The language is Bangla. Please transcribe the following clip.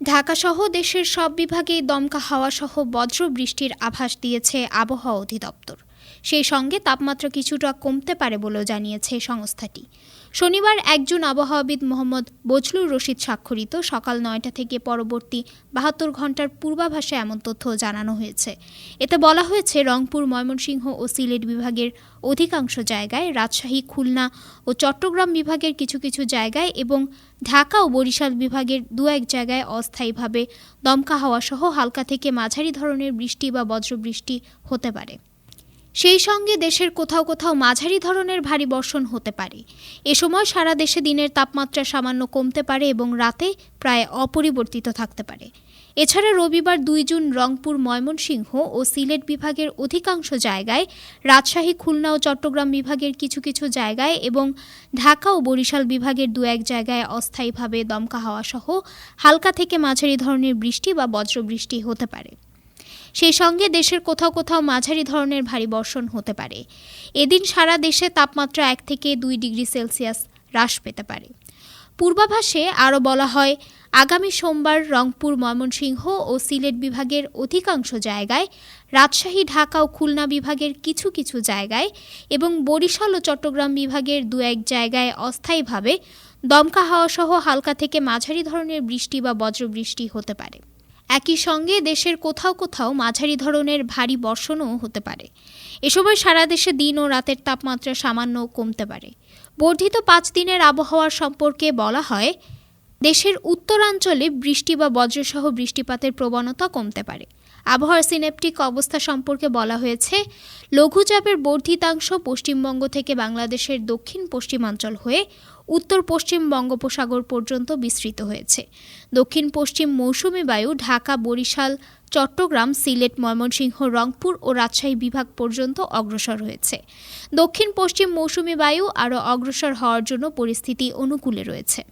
ঢাকাসহ দেশের সব বিভাগেই দমকা হাওয়াসহ বজ্র বৃষ্টির আভাস দিয়েছে আবহাওয়া অধিদপ্তর। সেই সঙ্গে তাপমাত্রা কিছুটা কমতে পারে বলেও জানিয়েছে সংস্থাটি। শনিবার একজন আবহাওয়াবিদ মোহাম্মদ বজলুর রশিদ স্বাক্ষরিত। সকাল নয়টা থেকে পরবর্তী বাহাত্তর ঘণ্টার পূর্বাভাসে এমন তথ্য জানানো হয়েছে। এতে বলা হয়েছে, রংপুর, ময়মনসিংহ ও সিলেট বিভাগের অধিকাংশ জায়গায় রাজশাহী, খুলনা ও চট্টগ্রাম বিভাগের কিছু কিছু জায়গায় এবং ঢাকা ও বরিশাল বিভাগের দু এক জায়গায় অস্থায়ীভাবে দমকা হাওয়া সহ হালকা থেকে মাঝারি ধরনের বৃষ্টি বা বজ্রবৃষ্টি হতে পারে। সেই সঙ্গে দেশের কোথাও কোথাও মাঝারি ধরনের ভারী বর্ষণ হতে পারে। এ সময় সারা দেশে দিনের তাপমাত্রা সামান্য কমতে পারে এবং রাতে প্রায় অপরিবর্তিত থাকতে পারে। এছাড়া রবিবার দুই জুন রংপুর, ময়মনসিংহ ও সিলেট বিভাগের অধিকাংশ জায়গায়, রাজশাহী, খুলনা ও চট্টগ্রাম বিভাগের কিছু কিছু জায়গায় এবং ঢাকা ও বরিশাল বিভাগের দু এক জায়গায় অস্থায়ীভাবে দমকা হাওয়া সহ হালকা থেকে মাঝারি ধরনের বৃষ্টি বা বজ্রবৃষ্টি হতে পারে। সেই সঙ্গে দেশের কোথাও কোথাও মাঝারি ধরনের ভারী বর্ষণ হতে পারে। এদিন সারা দেশে তাপমাত্রা এক থেকে দুই ডিগ্রি সেলসিয়াস হ্রাস পেতে পারে। পূর্বাভাসে আরও বলা হয়, আগামী সোমবার রংপুর, ময়মনসিংহ ও সিলেট বিভাগের অধিকাংশ জায়গায়, রাজশাহী, ঢাকা ও খুলনা বিভাগের কিছু কিছু জায়গায় এবং বরিশাল ও চট্টগ্রাম বিভাগের দু এক জায়গায় অস্থায়ীভাবে দমকা হাওয়াসহ হালকা থেকে মাঝারি ধরনের বৃষ্টি বা বজ্রবৃষ্টি হতে পারে। একই সঙ্গে দেশের কোথাও কোথাও মাঝারি ধরনের ভারী বর্ষণও হতে পারে। এ সময় সারা দেশে দিন ও রাতের তাপমাত্রা সামান্য কমতে পারে। বর্ধিত পাঁচ দিনের আবহাওয়া সম্পর্কে বলা হয়, দেশের উত্তরাঞ্চলে বৃষ্টি বা বজ্রসহ বৃষ্টিপাতের প্রবণতা কমতে পারে। আবহাওয়ার সিনেপটিক অবস্থা সম্পর্কে বলা হয়েছে, লঘুচাপের বর্ধিতাংশ পশ্চিমবঙ্গ থেকে বাংলাদেশের দক্ষিণ পশ্চিমাঞ্চল হয়ে উত্তর পশ্চিম বঙ্গোপসাগর পর্যন্ত বিস্তৃত হয়েছে। দক্ষিণ পশ্চিম মৌসুমী বায়ু ঢাকা, বরিশাল, চট্টগ্রাম, সিলেট, ময়মনসিংহ, রংপুর ও রাজশাহী বিভাগ পর্যন্ত অগ্রসর হয়েছে। দক্ষিণ পশ্চিম মৌসুমী বায়ু আরও অগ্রসর হওয়ার জন্য পরিস্থিতি অনুকূলে রয়েছে।